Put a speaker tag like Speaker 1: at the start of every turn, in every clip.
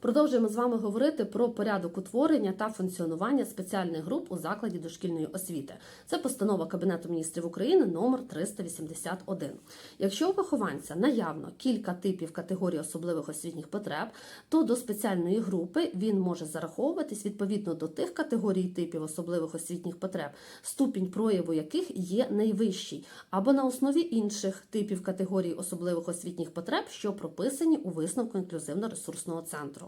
Speaker 1: Продовжуємо з вами говорити про порядок утворення та функціонування спеціальних груп у закладі дошкільної освіти. Це постанова Кабінету міністрів України номер 381. Якщо у вихованця наявно кілька типів категорій особливих освітніх потреб, то до спеціальної групи він може зараховуватись відповідно до тих категорій типів особливих освітніх потреб, ступінь прояву яких є найвищий, або на основі інших типів категорій особливих освітніх потреб, що прописані у висновку інклюзивно-ресурсного центру.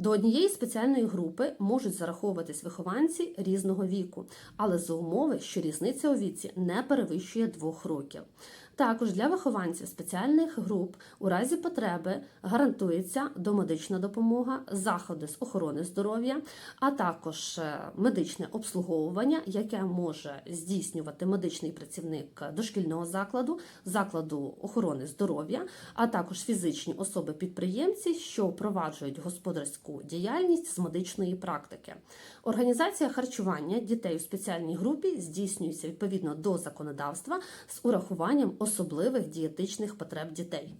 Speaker 1: До однієї спеціальної групи можуть зараховуватись вихованці різного віку, але за умови, що різниця у віці не перевищує двох років. Також для вихованців спеціальних груп у разі потреби гарантується домедична допомога, заходи з охорони здоров'я, а також е, медичне обслуговування, яке може здійснювати медичний працівник дошкільного закладу, закладу охорони здоров'я, а також фізичні особи-підприємці, що впроваджують господарську діяльність з медичної практики. Організація харчування дітей у спеціальній групі здійснюється відповідно до законодавства з урахуванням особливих дієтичних потреб дітей.